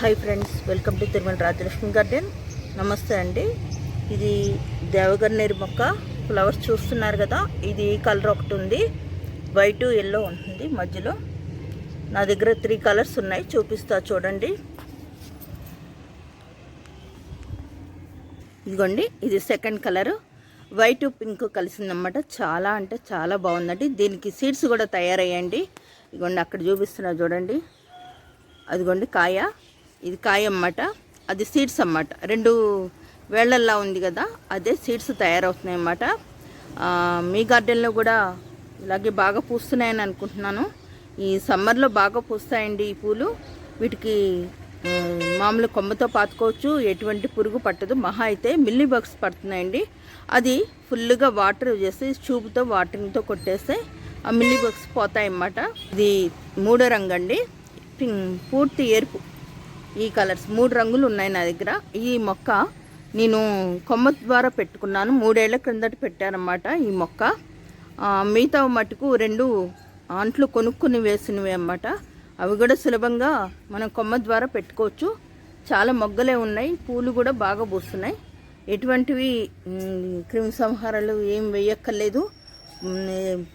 Hi friends welcome to Tirumala Rajalakshmi garden నమస్తే అండి. ఇది దేవగన్నేరు మొక్క. ఫ్లవర్స్ చూస్తున్నారు కదా ఇది కలర్ ఒకటి ఉంది. వైట్ ఎల్లో ఉంటుంది మధ్యలో. నా దగ్గర త్రీ కలర్స్ ఉన్నాయి చూపిస్తా చూడండి. ఇదిగోండి ఇది సెకండ్ కలర్ వైట్ పింక్ కలిసిందన్నమాట. చాలా అంటే చాలా బాగుందండి. దీనికి సీడ్స్ కూడా తయారయ్యండి. ఇదిగోండి అక్కడ చూపిస్తున్నా చూడండి. అదిగోండి కాయ. ఇది కాయ అన్నమాట అది సీడ్స్ అన్నమాట. రెండు వేళ్ళల్లా ఉంది కదా అదే సీడ్స్ తయారవుతున్నాయి అన్నమాట మీ గార్డెన్లో కూడా ఇలాగే బాగా పూస్తున్నాయని అనుకుంటున్నాను. ఈ సమ్మర్లో బాగా పూస్తాయండి ఈ పూలు. వీటికి మామూలు కొమ్మతో పాతుకోవచ్చు ఎటువంటి పురుగు పట్టదు. మహా అయితే మిల్లీ బగ్స్ పడుతున్నాయండి. అది ఫుల్గా వాటర్ చేసి చూపుతో వాటరింగ్తో కొట్టేస్తే ఆ మిల్లీ బగ్స్ పోతాయన్నమాట. ఇది మూడో రంగు అండి పూర్తి ఎరుపు. ఈ కలర్స్ మూడు రంగులు ఉన్నాయి నా దగ్గర. ఈ మొక్క నేను కొమ్మ ద్వారా పెట్టుకున్నాను. మూడేళ్ళ క్రిందట పెట్టారన్నమాట ఈ మొక్క. మిగతా మటుకు రెండు ఆంట్లు కొనుక్కుని వేసినవి అన్నమాట. అవి కూడా సులభంగా మనం కొమ్మ ద్వారా పెట్టుకోవచ్చు. చాలా మొగ్గలే ఉన్నాయి. పూలు కూడా బాగా పూస్తున్నాయి. ఎటువంటివి క్రిమిసంహారాలు ఏం వేయక్కర్లేదు.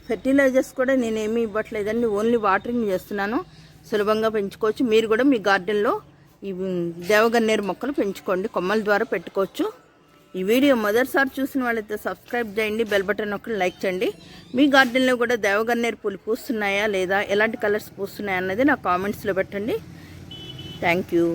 ఫెర్టిలైజర్స్ కూడా నేనేమీ ఇవ్వట్లేదండి. ఓన్లీ వాటరింగ్ చేస్తున్నాను. సులభంగా పెంచుకోవచ్చు. మీరు కూడా మీ గార్డెన్లో ఈ దేవగన్నేరు మొక్కలు పెంచుకోండి కొమ్మల ద్వారా పెట్టుకోవచ్చు. ఈ వీడియో మొదటిసారి చూసిన వాళ్ళైతే సబ్స్క్రైబ్ చేయండి బెల్ బటన్ ఒకటి లైక్ చేయండి. మీ గార్డెన్లో కూడా దేవగన్నేరు పూలు పూస్తున్నాయా లేదా ఎలాంటి కలర్స్ పూస్తున్నాయా అన్నది నా కామెంట్స్లో పెట్టండి. Thank you.